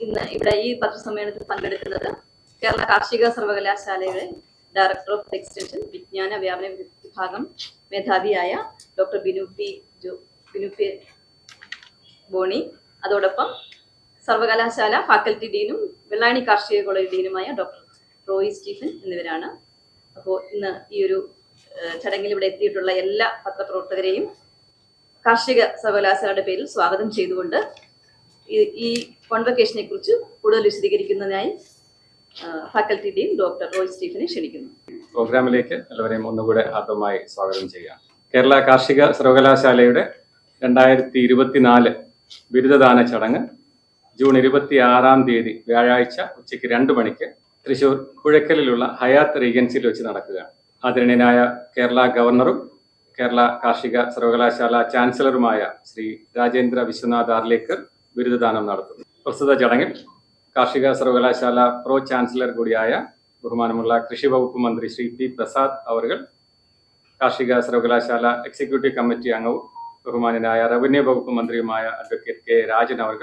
ഇന്ന് ഇവിടെ ഈ പത്രസമ്മേളനത്തിൽ പങ്കെടുക്കുന്നത് കേരള കാർഷിക സർവകലാശാലയുടെ ഡയറക്ടർ ഓഫ് എക്സ്റ്റൻഷൻ വിജ്ഞാന വ്യാപന വിഭാഗം മേധാവിയായ doctor Binu P Jo Binu P Boney അതോടൊപ്പം സർവകലാശാല ഫാക്കൽറ്റി ഡീനും വെള്ളാണി കാർഷിക കോളേജ് ഡീനുമായ ഡോക്ടർ റോയി സ്റ്റീഫൻ എന്നിവരാണ്. അപ്പോൾ ഇന്ന് ഈ ഒരു ചടങ്ങിൽ ഇവിടെ എത്തിയിട്ടുള്ള എല്ലാ പത്രപ്രവർത്തകരെയും കാർഷിക സർവകലാശാലയുടെ പേരിൽ സ്വാഗതം ചെയ്തുകൊണ്ട് ഈ- കോൺവക്കേഷനെ കുറിച്ച് കൂടുതൽ വിശദീകരിക്കുന്നതിനായി ഫാക്കൽറ്റി ഡീൻ ഡോക്ടർ റോയ് സ്റ്റീഫനെ ക്ഷണിക്കുന്നു. പ്രോഗ്രാമിലേക്ക് എല്ലാവരെയും ഒന്നുകൂടെ ആദ്യമായി സ്വാഗതം ചെയ്യാം കേരള കാർഷിക സർവകലാശാലയുടെ രണ്ടായിരത്തി ഇരുപത്തിനാല് ബിരുദദാന ചടങ്ങ് ജൂൺ ഇരുപത്തി ആറാം തീയതി വ്യാഴാഴ്ച ഉച്ചയ്ക്ക് രണ്ട് മണിക്ക് തൃശൂർ പുഴക്കലിലുള്ള ഹയാത്ത് റീഗൻസിയിൽ വെച്ച് നടക്കുകയാണ്. ആദരണീയനായ കേരള ഗവർണറും കേരള കാർഷിക സർവകലാശാല ചാൻസലറുമായ ശ്രീ രാജേന്ദ്ര വിശ്വനാഥ് ആർലേക്കർ ബിരുദദാനം നടത്തുന്നു. പ്രസ്തുത ചടങ്ങിൽ കാർഷിക സർവകലാശാല പ്രോ ചാൻസലർ കൂടിയായ ബഹുമാനമുള്ള കൃഷി വകുപ്പ് മന്ത്രി ശ്രീ പി പ്രസാദ് അവർ കാർഷിക സർവകലാശാല എക്സിക്യൂട്ടീവ് കമ്മിറ്റി അംഗവും ബഹുമാനനായ റവന്യൂ വകുപ്പ് മന്ത്രിയുമായ അഡ്വക്കേറ്റ് കെ രാജൻ അവർ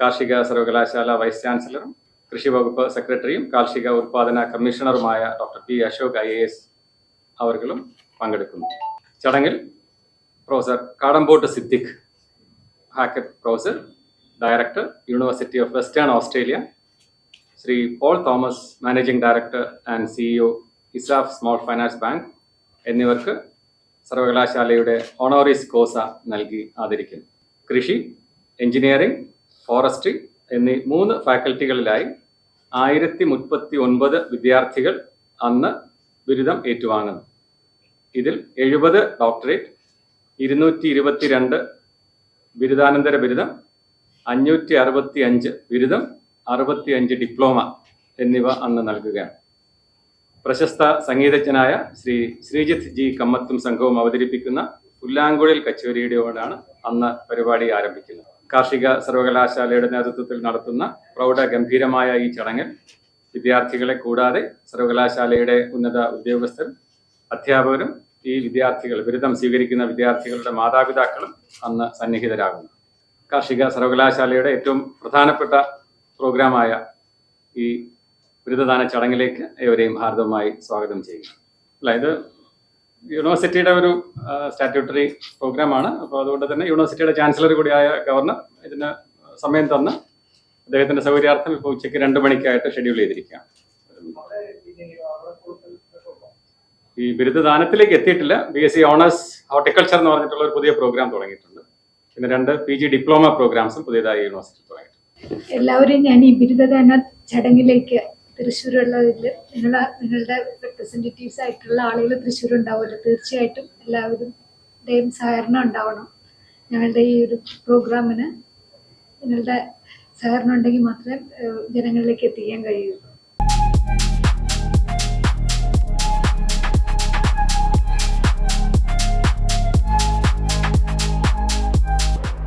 കാർഷിക സർവകലാശാല വൈസ് ചാൻസലറും കൃഷി വകുപ്പ് സെക്രട്ടറിയും കാർഷിക ഉൽപാദന കമ്മീഷണറുമായ doctor P Ashok I A S അവർകളും പങ്കെടുക്കുന്നു. ചടങ്ങിൽ professor Kadambot Siddique Hackett professor director university of Western Australia Shri Paul Thomas managing director and CEO ESAF small finance bank എന്നിവർക്ക് സർവകലാശാലയുടെ ഓണോറീസ് കോസ നൽകി ആദരിക്കുന്നു. കൃഷി എഞ്ചിനീയറിംഗ് ഫോറസ്ട്രി എന്നീ മൂന്ന് ഫാക്കൽറ്റികളിലായി ആയിരത്തി മുപ്പത്തി ഒൻപത് വിദ്യാർത്ഥികൾ അന്ന് ബിരുദം ഏറ്റുവാങ്ങുന്നു. ഇതിൽ എഴുപത് ഡോക്ടറേറ്റ് ഇരുന്നൂറ്റി ഇരുപത്തിരണ്ട് ബിരുദാനന്തര ബിരുദം അഞ്ഞൂറ്റി അറുപത്തി അഞ്ച് ബിരുദം അറുപത്തി അഞ്ച് ഡിപ്ലോമ എന്നിവ അന്ന് നൽകുകയാണ്. പ്രശസ്ത സംഗീതജ്ഞനായ ശ്രീ ശ്രീജിത്ത് ജി കമ്മത്തും സംഘവും അവതരിപ്പിക്കുന്ന പുല്ലാങ്കുഴൽ കച്ചേരിയുടെയോടാണ് അന്ന് പരിപാടി ആരംഭിക്കുന്നത്. കാർഷിക സർവകലാശാലയുടെ നേതൃത്വത്തിൽ നടത്തുന്ന പ്രൗഢ ഗംഭീരമായ ഈ ചടങ്ങിൽ വിദ്യാർത്ഥികളെ കൂടാതെ സർവകലാശാലയുടെ ഉന്നത ഉദ്യോഗസ്ഥരും അധ്യാപകരും ഈ വിദ്യാർത്ഥികൾ ബിരുദം സ്വീകരിക്കുന്ന വിദ്യാർത്ഥികളുടെ മാതാപിതാക്കളും അന്ന് സന്നിഹിതരാകുന്നു. കാർഷിക സർവകലാശാലയുടെ ഏറ്റവും പ്രധാനപ്പെട്ട പ്രോഗ്രാമായ ഈ ബിരുദദാന ചടങ്ങിലേക്ക് ഏവരെയും ഹാർദവമായി സ്വാഗതം ചെയ്യുന്നു. അല്ല ഇത് യൂണിവേഴ്സിറ്റിയുടെ ഒരു സ്റ്റാറ്റ്യൂട്ടറി പ്രോഗ്രാമാണ് അപ്പോൾ അതുകൊണ്ട് തന്നെ യൂണിവേഴ്സിറ്റിയുടെ ചാൻസലർ കൂടിയായ ഗവർണർ ഇതിന് സമയം തന്ന് അദ്ദേഹത്തിന്റെ സൗകര്യാർത്ഥം ഇപ്പോൾ ഉച്ചയ്ക്ക് രണ്ട് മണിക്കായിട്ട് ഷെഡ്യൂൾ ചെയ്തിരിക്കുകയാണ്. ഈ ബിരുദദാനത്തിലേക്ക് എത്തിയിട്ടില്ല. B S C honours horticulture എന്ന് പറഞ്ഞിട്ടുള്ള ഒരു പുതിയ പ്രോഗ്രാം തുടങ്ങിയിട്ടുണ്ട്. പിന്നെ രണ്ട് പി ജി ഡിപ്ലോമ പ്രോഗ്രാംസും പുതിയതായി യൂണിവേഴ്സിറ്റി തുടങ്ങിയിട്ടുണ്ട്. എല്ലാവരും ഞാൻ ഈ ബിരുദദാന ചടങ്ങിലേക്ക് തൃശ്ശൂരുള്ളതിൽ നിങ്ങൾ നിങ്ങളുടെ റെപ്രസെന്റേറ്റീവ്സ് ആയിട്ടുള്ള ആളുകൾ തൃശ്ശൂർ ഉണ്ടാവുമല്ലോ തീർച്ചയായിട്ടും എല്ലാവരുടെയും സഹകരണം ഉണ്ടാവണം. ഞങ്ങളുടെ ഈ ഒരു പ്രോഗ്രാമിന് നിങ്ങളുടെ സഹകരണം ഉണ്ടെങ്കിൽ മാത്രമേ ജനങ്ങളിലേക്ക് എത്തിക്കാൻ കഴിയൂ.